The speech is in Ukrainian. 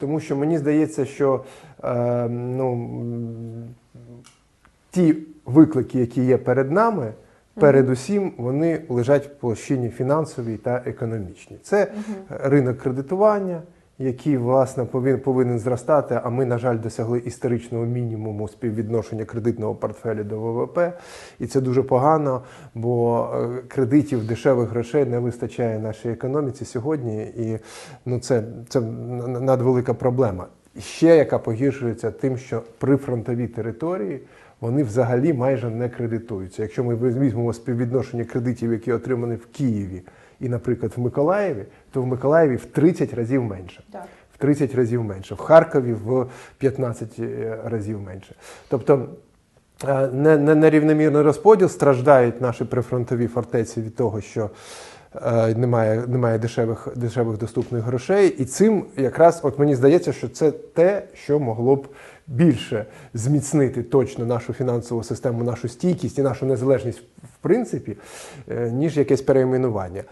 Тому що мені здається, що е, ну, ті виклики, які є перед нами, передусім вони лежать в площині фінансовій та економічній. Це ринок кредитування, який власне повинен, повинен зростати. А ми, на жаль, досягли історичного мінімуму співвідношення кредитного портфеля до ВВП, і це дуже погано, бо е, кредитів дешевих грошей не вистачає нашій економіці сьогодні, і ну це, це надвелика проблема. Ще яка погіршується тим, що прифронтові території вони взагалі майже не кредитуються. Якщо ми візьмемо співвідношення кредитів, які отримані в Києві і, наприклад, в Миколаєві, то в Миколаєві в 30 разів менше. Так. В 30 разів менше, в Харкові в 15 разів менше. Тобто е, не- не- нерівномірний розподіл страждають наші прифронтові фортеці від того, що е, немає, немає дешевих, дешевих доступних грошей. І цим якраз от мені здається, що це те, що могло б більше зміцнити точно нашу фінансову систему, нашу стійкість і нашу незалежність в принципі, е, ніж якесь перейменування.